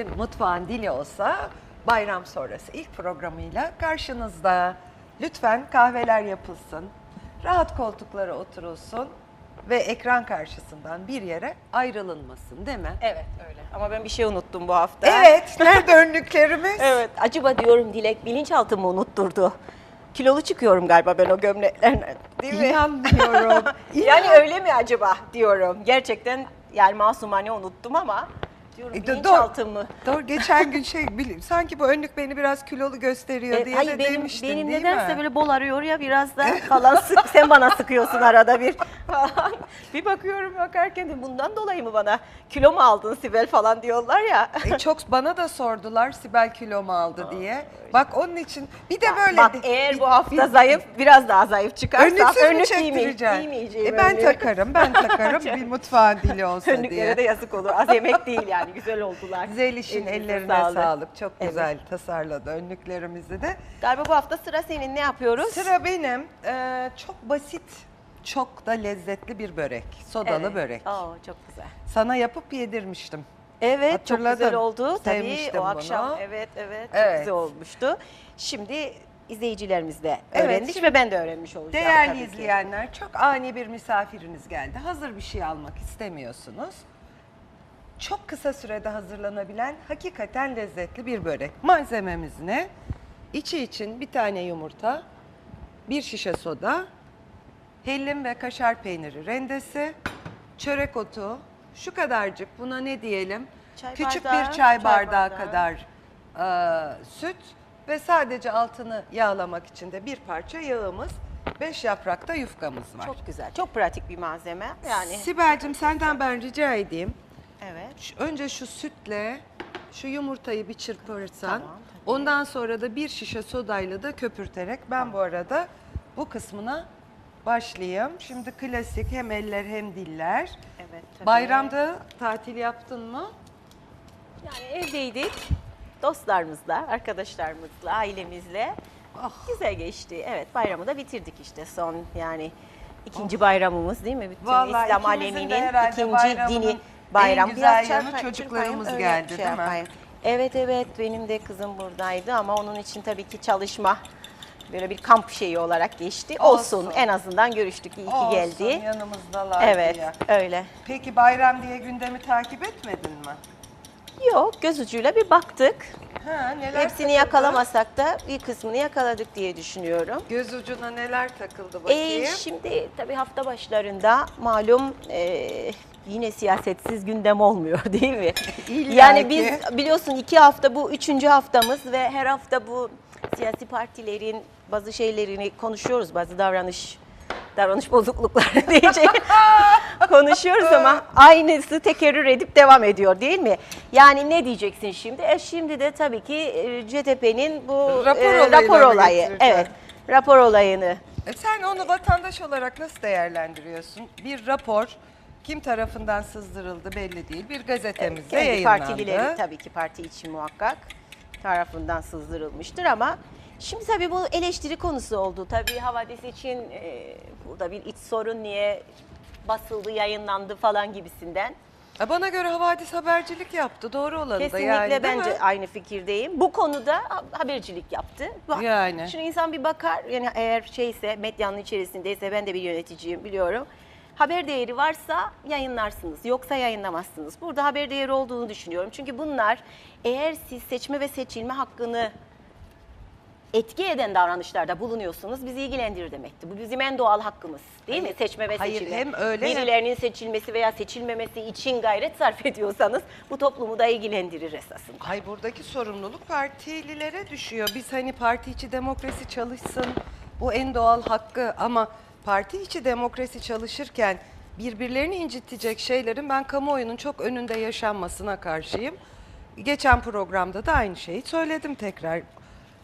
Merhabalar efendim. Mutfağın dili olsa bayram sonrası ilk programıyla karşınızda. Lütfen kahveler yapılsın. Rahat koltuklara oturulsun ve ekran karşısından bir yere ayrılınmasın değil mi? Evet öyle. Ama ben bir şey unuttum bu hafta. Evet. Nerede önlüklerimiz? Evet. Acaba diyorum Dilek bilinçaltımı unutturdu. Kilolu çıkıyorum galiba ben o gömleklerle. Değil mi? İnanmıyorum. Yani öyle mi acaba diyorum. Gerçekten yani masumane unuttum ama diyorum E, do- bilinçaltımı. Doğru geçen gün şey bil- sanki bu önlük beni biraz kilolu gösteriyor Evet, diye hayır de benim, demiştin benim değil nedense mi? böyle bol arıyor ya biraz da falan sık sen bana sıkıyorsun arada bir falan. bir bakıyorum bakarken de bundan dolayı mı bana kilo mu aldın Sibel falan diyorlar ya. E, çok bana da sordular Sibel kilo mu aldı diye. Bak onun için bir de böyle Bak de- eğer bu hafta zayıf biraz daha zayıf çıkarsam Önlüksüz mü önlük giymey- çektireceksin? giymeyeceğim. E ben önlüğü. takarım, ben takarım bir mutfağın dili olsa Önlüklere diye. de yazık olur. Az yemek değil yani güzel oldular. Zeliş'in Elinize ellerine sağlık. Çok Evet. güzel tasarladı önlüklerimizi de. Galiba bu hafta sıra senin ne yapıyoruz? Sıra benim. Ee, çok basit, çok da lezzetli bir börek. Sodalı Evet. börek. Oo, çok güzel. Sana yapıp yedirmiştim. Evet çok güzel Hatırladım. oldu. Tabii Sevmiştim o akşam bunu. evet evet çok Evet. güzel olmuştu. Şimdi izleyicilerimiz de Evet, öğrendik şimdi ve ben de öğrenmiş olacağım Değerli tabii ki. izleyenler çok ani bir misafiriniz geldi. Hazır bir şey almak istemiyorsunuz. Çok kısa sürede hazırlanabilen hakikaten lezzetli bir börek. Malzememiz ne? İçi için bir tane yumurta, bir şişe soda, hellim ve kaşar peyniri rendesi, çörek otu, şu kadarcık buna ne diyelim? Çay Küçük bardağı, bir çay bardağı. kadar e, süt ve sadece altını yağlamak için de bir parça yağımız, beş yaprakta yufkamız var. Çok güzel. Çok pratik bir malzeme. Yani Sibel'cim senden ben rica edeyim. Evet. Şu- Önce şu sütle şu yumurtayı bir çırpırsan. Tamam, tabii. ondan sonra da bir şişe sodayla da köpürterek ben bu arada bu kısmına başlayayım. Şimdi klasik hem eller hem diller. Evet. tabii. Bayramda tatil yaptın mı? yani evdeydik. Dostlarımızla, arkadaşlarımızla, ailemizle. Ah. Güzel geçti. Evet bayramı da bitirdik işte son yani ikinci bayramımız değil mi? Bütün Vallahi İslam ikimizin de aleminin herhalde ikinci bayramının dini en bayram. güzel Biraz yanı çarpay- çocuklarımız çırpayım, geldi, şey değil mi? yapayım. Evet evet benim de kızım buradaydı ama onun için tabii ki çalışma böyle bir kamp şeyi olarak geçti. Olsun, Olsun. en azından görüştük. İyi ki Olsun, geldi. yanımızdalar Evet diye. öyle. Peki bayram diye gündemi takip etmedin mi? Yok göz ucuyla bir baktık. Ha, neler Hepsini takıldı? yakalamasak da bir kısmını yakaladık diye düşünüyorum. Göz ucuna neler takıldı bakayım. Ee, şimdi tabii hafta başlarında malum e, yine siyasetsiz gündem olmuyor değil mi? İlla yani ki. biz biliyorsun iki hafta bu üçüncü haftamız ve her hafta bu siyasi partilerin bazı şeylerini konuşuyoruz. Bazı davranış davranış bozuklukları diyecek konuşuyoruz ama aynısı tekerrür edip devam ediyor değil mi? Yani ne diyeceksin şimdi? E şimdi de tabii ki e, CTP'nin bu Rapor e, rapor olayı. Evet. Rapor olayını E sen onu vatandaş olarak nasıl değerlendiriyorsun? Bir rapor kim tarafından sızdırıldı belli değil. Bir gazetemizde Kendi yayınlandı. partileri tabii ki parti için muhakkak tarafından sızdırılmıştır ama şimdi tabii bu eleştiri konusu oldu. Tabii havadis için e, burada bir iç sorun niye basıldı, yayınlandı falan gibisinden. E bana göre havadis habercilik yaptı. Doğru olanı da Kesinlikle yani değil bence mi? aynı fikirdeyim. Bu konuda ha- habercilik yaptı. Bak, Yani. Şimdi insan bir bakar yani eğer şeyse medyanın içerisindeyse ben de bir yöneticiyim biliyorum. Haber değeri varsa yayınlarsınız. Yoksa yayınlamazsınız. Burada haber değeri olduğunu düşünüyorum. Çünkü bunlar eğer siz seçme ve seçilme hakkını etki eden davranışlarda bulunuyorsunuz bizi ilgilendirir demektir. Bu bizim en doğal hakkımız değil mi? Seçme ve hayır, seçilme. hem öyle Birilerinin seçilmesi veya seçilmemesi için gayret sarf ediyorsanız bu toplumu da ilgilendirir esasında. Ay buradaki sorumluluk partililere düşüyor. Biz hani parti içi demokrasi çalışsın. Bu en doğal hakkı ama parti içi demokrasi çalışırken birbirlerini incitecek şeylerin ben kamuoyunun çok önünde yaşanmasına karşıyım. Geçen programda da aynı şeyi söyledim tekrar.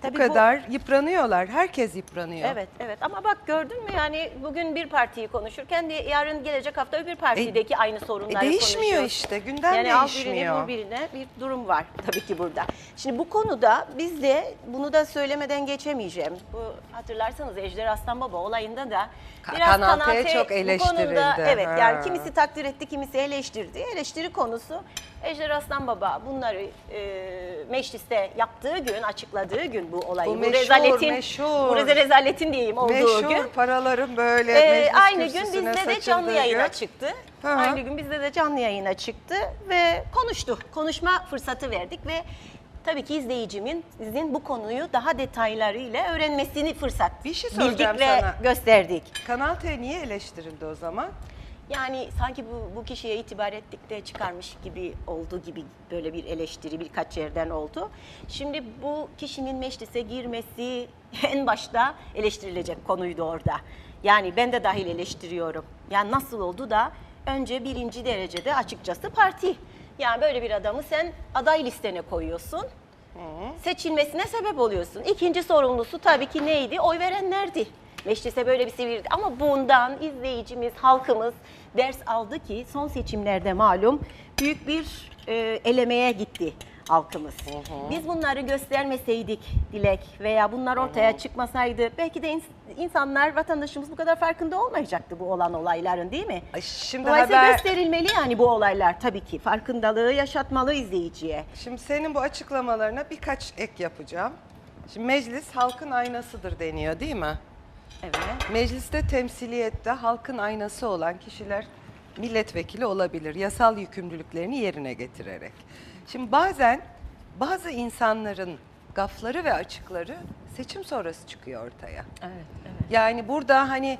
Tabii bu kadar yıpranıyorlar. Herkes yıpranıyor. Evet, evet. Ama bak gördün mü yani bugün bir partiyi konuşurken de yarın gelecek hafta öbür partideki aynı sorunları E, değişmiyor işte, gündem yani al değişmiyor. birine vur birine bir durum var tabii ki burada. Şimdi bu konuda biz de bunu da söylemeden geçemeyeceğim. Bu hatırlarsanız Ejder Aslan Baba olayında da biraz Kanal T çok bu konuda eleştirildi. evet Ha. yani kimisi takdir etti, kimisi eleştirdi. Eleştiri konusu Ejder Aslan Baba bunları e, mecliste yaptığı gün, açıkladığı gün bu olayı, Bu bu, meşhur, rezaletin, meşhur. bu rezaletin diyeyim olduğu Meşhur gün. paraların böyle meclis aynı gün bizde de canlı yayına gün. çıktı. Hı hı. Aynı gün bizde de canlı yayına çıktı ve konuştu. Konuşma fırsatı verdik ve tabii ki izleyicimin sizin bu konuyu daha detaylarıyla öğrenmesini fırsat Bir şey bildik ve sana. gösterdik. Kanal T niye eleştirildi o zaman? Yani sanki bu, bu kişiye itibar ettik de çıkarmış gibi oldu gibi böyle bir eleştiri birkaç yerden oldu. Şimdi bu kişinin meclise girmesi en başta eleştirilecek konuydu orada. Yani ben de dahil eleştiriyorum. Yani nasıl oldu da önce birinci derecede açıkçası parti. Yani böyle bir adamı sen aday listene koyuyorsun. Seçilmesine sebep oluyorsun. İkinci sorumlusu tabii ki neydi? Oy verenlerdi. Meclise böyle bir sevildi. Ama bundan izleyicimiz, halkımız ders aldı ki son seçimlerde malum büyük bir e, elemeye gitti halkımız. Biz bunları göstermeseydik Dilek veya bunlar ortaya çıkmasaydı belki de ins- insanlar, vatandaşımız bu kadar farkında olmayacaktı bu olan olayların değil mi? Ay, Şimdi Dolayısıyla haber gösterilmeli yani bu olaylar tabii ki. Farkındalığı yaşatmalı izleyiciye. Şimdi senin bu açıklamalarına birkaç ek yapacağım. Şimdi meclis halkın aynasıdır deniyor değil mi? Evet. Mecliste temsiliyette halkın aynası olan kişiler milletvekili olabilir. Yasal yükümlülüklerini yerine getirerek. Şimdi bazen bazı insanların gafları ve açıkları seçim sonrası çıkıyor ortaya. Evet, evet. Yani burada hani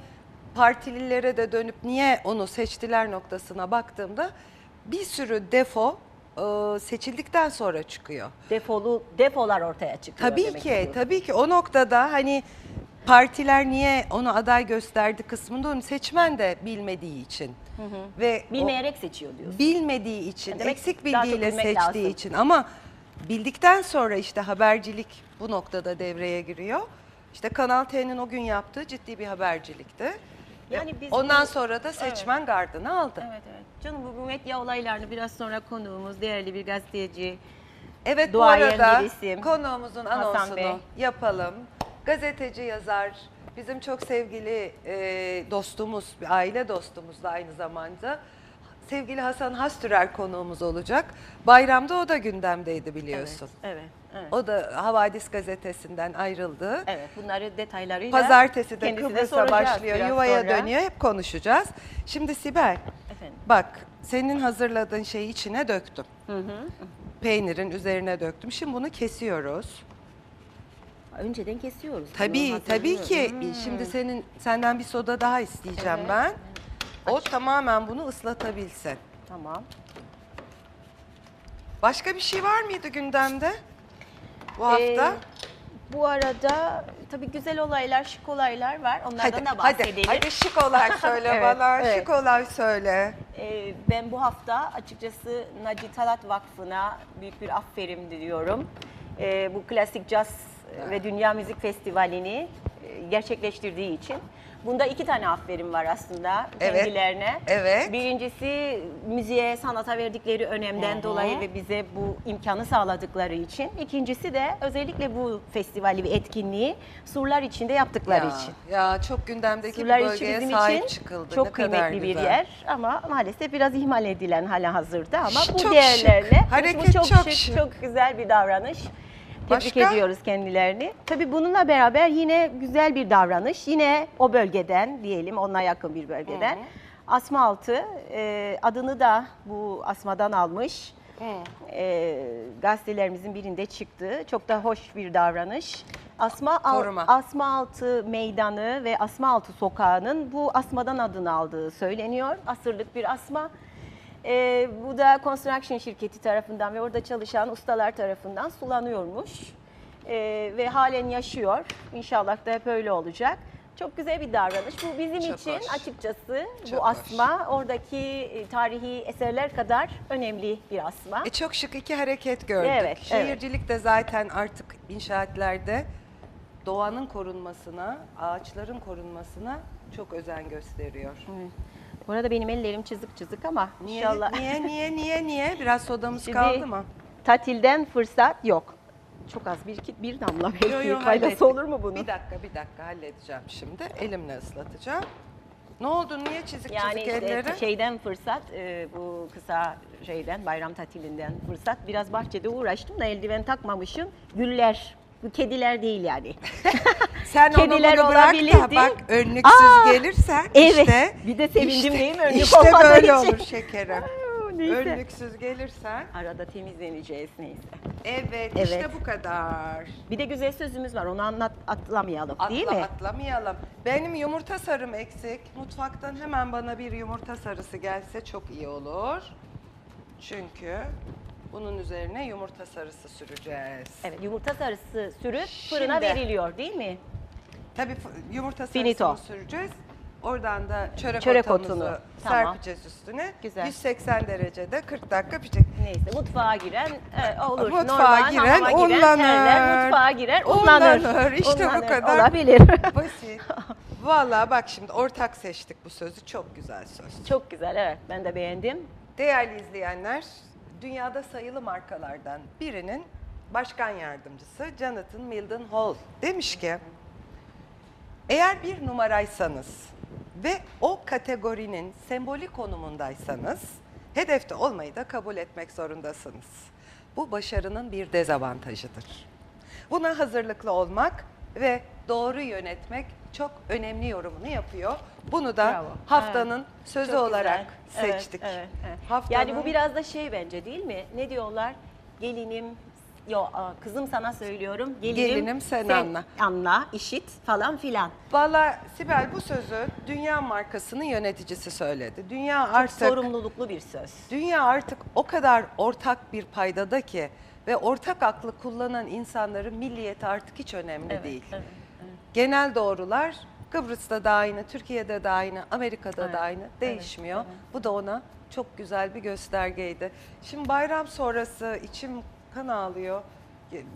partililere de dönüp niye onu seçtiler noktasına baktığımda bir sürü defo e, seçildikten sonra çıkıyor. Defolu defolar ortaya çıkıyor. Tabii ki, tabii ki o noktada hani partiler niye onu aday gösterdi kısmında onu seçmen de bilmediği için ve o Bilmeyerek seçiyor diyorsun. bilmediği için, Demek eksik bilgiyle seçtiği lazım. için ama bildikten sonra işte habercilik bu noktada devreye giriyor. İşte Kanal T'nin o gün yaptığı ciddi bir habercilikti. Yani biz Ondan bu- sonra da seçmen gardını aldı. Evet evet. Canım bu, medya olaylarını biraz sonra konuğumuz değerli bir gazeteci Evet bu arada isim. konuğumuzun anonsunu yapalım. Gazeteci yazar, bizim çok sevgili e, dostumuz, bir aile dostumuz da aynı zamanda. Sevgili Hasan Hastürer konuğumuz olacak. Bayramda o da gündemdeydi biliyorsun. Evet. Evet. O da Havadis gazetesinden ayrıldı. Evet, bunları detaylarıyla Pazartesi de Kıbrıs'a başlıyor, yuvaya sonra. dönüyor. Hep konuşacağız. Şimdi Sibel, Efendim. bak senin hazırladığın şeyi içine döktüm. Peynirin üzerine döktüm. Şimdi bunu kesiyoruz. Önceden kesiyoruz. bunu, Tabii tabii ki. hazırlıyoruz. Şimdi senin senden bir soda daha isteyeceğim Evet. ben. O tamamen bunu ıslatabilsin. Tamam. Başka bir şey var mıydı gündemde bu hafta? Ee, bu arada tabii güzel olaylar, şık olaylar var. Onlardan hadi, da hadi, bahsedelim. hadi şık olay söyle Evet, bana, evet. şık olay söyle. Ee, ben bu hafta açıkçası Naci Talat Vakfı'na büyük bir aferin diliyorum. Ee, bu klasik caz ve dünya müzik festivalini e, gerçekleştirdiği için. Bunda iki tane aferin var aslında Evet, kendilerine. evet. Birincisi müziğe, sanata verdikleri önemden dolayı ve bize bu imkanı sağladıkları için. İkincisi de özellikle bu festivali ve etkinliği surlar içinde yaptıkları Ya, için. ya çok gündemdeki Surlar bir bölgeye bizim sahip için çıkıldı. çok ne kadar kıymetli bir yer ama maalesef biraz ihmal edilen hala hazırda ama bu Çok değerlerle şık. bu Hareket çok, çok şık, şık. çok güzel bir davranış. Tebrik Başka? ediyoruz kendilerini. Tabii bununla beraber yine güzel bir davranış. Yine o bölgeden diyelim, ona yakın bir bölgeden. Asma altı e, adını da bu asmadan almış. E, gazetelerimizin birinde çıktı. Çok da hoş bir davranış. Asma, Al-. Asma Altı Meydanı ve Asma Altı Sokağı'nın bu asmadan adını aldığı söyleniyor. Asırlık bir asma. Ee, bu da construction şirketi tarafından ve orada çalışan ustalar tarafından sulanıyormuş. Ee, ve halen yaşıyor. İnşallah da hep öyle olacak. Çok güzel bir davranış. Bu bizim Çok için açıkçası Çok bu asma oradaki e, tarihi eserler kadar önemli bir asma. E çok şık iki hareket gördük. Evet, evet. Şehircilik de zaten artık inşaatlerde doğanın korunmasına, ağaçların korunmasına çok özen gösteriyor. Bu arada benim ellerim çizik çizik ama Niye, inşallah. niye, niye, niye, niye? Biraz sodamız Şimdi kaldı mı? Tatilden fırsat yok. Çok az bir bir damla belki Yo, yo, faydası olur mu bunun? Bir dakika, bir dakika halledeceğim şimdi. Elimle ıslatacağım. Ne oldu? Niye çizik Yani çizik işte elleri? şeyden fırsat, e, bu kısa şeyden, bayram tatilinden fırsat. Biraz bahçede uğraştım da eldiven takmamışım. Güller, bu kediler değil yani. Sen Kediler onu bunu bırak da olabilirdi. bak önlüksüz Aa, gelirsen evet. işte. Bir de sevindim değil mi önlük İşte böyle için. olur şekerim. Neyse. Önlüksüz gelirsen. Arada temizleneceğiz neyse. Evet, Evet. işte bu kadar. Bir de güzel sözümüz var onu anlat atlamayalım Atla, değil mi? Atlamayalım. Benim yumurta sarım eksik. Mutfaktan hemen bana bir yumurta sarısı gelse çok iyi olur. Çünkü bunun üzerine yumurta sarısı süreceğiz. Evet yumurta sarısı sürüp fırına Şimdi. veriliyor değil mi? Tabii yumurta Finito. sarısını süreceğiz. Oradan da çörek, Çörek otumuzu otunu. Tamam. serpeceğiz üstüne. Güzel. 180 derecede 40 dakika pişecek. Neyse mutfağa giren e, olur. Mutfağa Normal, giren hamama giren unlanır. terler, mutfağa girer unlanır. Unlanır, işte bu kadar. Olabilir. Basit. Vallahi bak şimdi ortak seçtik bu sözü. Çok güzel söz. Çok güzel evet ben de beğendim. Değerli izleyenler, dünyada sayılı markalardan birinin başkan yardımcısı Jonathan Milden Hall demiş ki, eğer bir numaraysanız ve o kategorinin sembolik konumundaysanız, hedefte olmayı da kabul etmek zorundasınız. Bu başarının bir dezavantajıdır. Buna hazırlıklı olmak ve doğru yönetmek çok önemli yorumunu yapıyor. Bunu da Bravo. haftanın sözü Çok olarak güzel. Evet, seçtik. evet, evet. Haftanın- Yani bu biraz da şey bence değil mi? Ne diyorlar? Gelinim Yo, kızım sana söylüyorum. Gelinim, Gelinim sen anla. Anla, işit falan filan. Valla Sibel bu sözü dünya markasının yöneticisi söyledi. Dünya Çok artık sorumluluklu bir söz. dünya artık o kadar ortak bir paydada ki ve ortak aklı kullanan insanların milliyeti artık hiç önemli Evet, değil. evet, Genel doğrular Kıbrıs'ta da aynı, Türkiye'de de aynı, Amerika'da Evet, da aynı değişmiyor. evet. Bu da ona çok güzel bir göstergeydi. Şimdi bayram sonrası içim kan ağlıyor.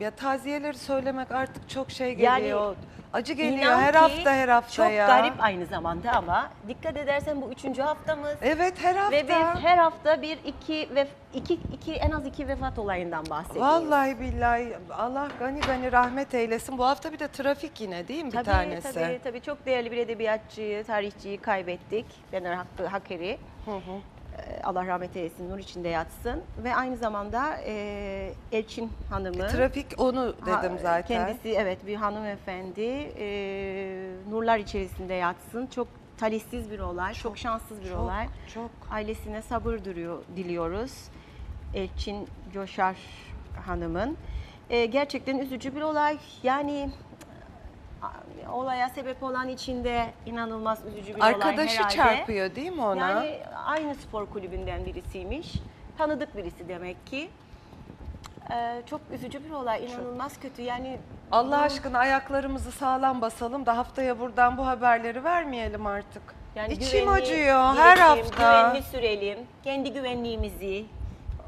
Ya taziyeleri söylemek artık çok şey Yani geliyor. Acı geliyor İnan her ki hafta her hafta çok ya. garip aynı zamanda ama dikkat edersen bu üçüncü haftamız. Evet her hafta. Ve biz her hafta bir iki ve iki, iki en az iki vefat olayından bahsediyoruz. Vallahi billahi Allah gani gani rahmet eylesin. Bu hafta bir de trafik yine değil mi bir tabii, tanesi? Tabii tabii çok değerli bir edebiyatçıyı, tarihçiyi kaybettik. Bener Hakkı Hakeri. Hı hı. Ee, Allah rahmet eylesin, nur içinde yatsın. Ve aynı zamanda e, Elçin Hanım'ı. Trafik onu dedim zaten. Kendisi evet bir hanımefendi. E, nurlar içerisinde yatsın. Çok talihsiz bir olay, çok, şanssız bir çok, olay. Çok. Ailesine sabır duruyor, diliyoruz. Elçin Coşar Hanım'ın. Ee, gerçekten üzücü bir olay. Yani olaya sebep olan içinde inanılmaz üzücü bir olay Arkadaşı herhalde. çarpıyor değil mi ona? Yani aynı spor kulübünden birisiymiş. Tanıdık birisi demek ki. Ee, çok üzücü bir olay, inanılmaz kötü. Yani Allah aşkına ayaklarımızı sağlam basalım da haftaya buradan bu haberleri vermeyelim artık. Yani İçim güvenli acıyor her hafta. Güvenli sürelim. Kendi güvenliğimizi,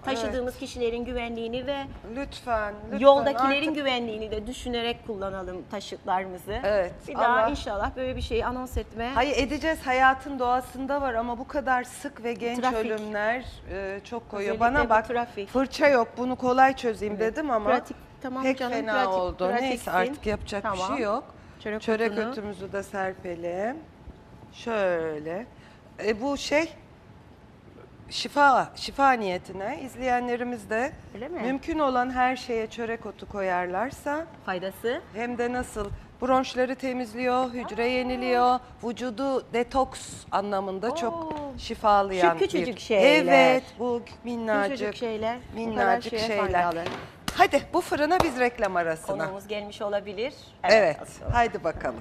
taşıdığımız kişilerin güvenliğini ve Lütfen, lütfen. yoldakilerin artık- güvenliğini de düşünerek kullanalım taşıtlarımızı. Evet, Bir daha Allah- inşallah böyle bir şeyi anons etme. Hayır edeceğiz hayatın doğasında var ama bu kadar sık ve genç Trafik. ölümler e, çok koyuyor. Özellikle Bana bak trafik. fırça yok bunu kolay çözeyim dedim ama Pratik, tamam pek canım, fena pratik, oldu. Neyse pratiksin. artık yapacak bir Tamam. şey yok. Çörek Çörek otunu. ötümüzü de serpelim. Şöyle. E, bu şey şifa şifa niyetine izleyenlerimiz de Öyle mi? mümkün olan her şeye çörek otu koyarlarsa Faydası. hem de nasıl bronşları temizliyor, hücre yeniliyor, vücudu detoks anlamında çok Oo. şifalayan Şu küçücük bir. şeyler. Evet, bu minnacık, Küçücük şeyler, bu kadar minnacık şeye şeyler. faydalı. Hadi bu fırına biz reklam arasına. Konuğumuz gelmiş olabilir. Evet, aslında. haydi bakalım.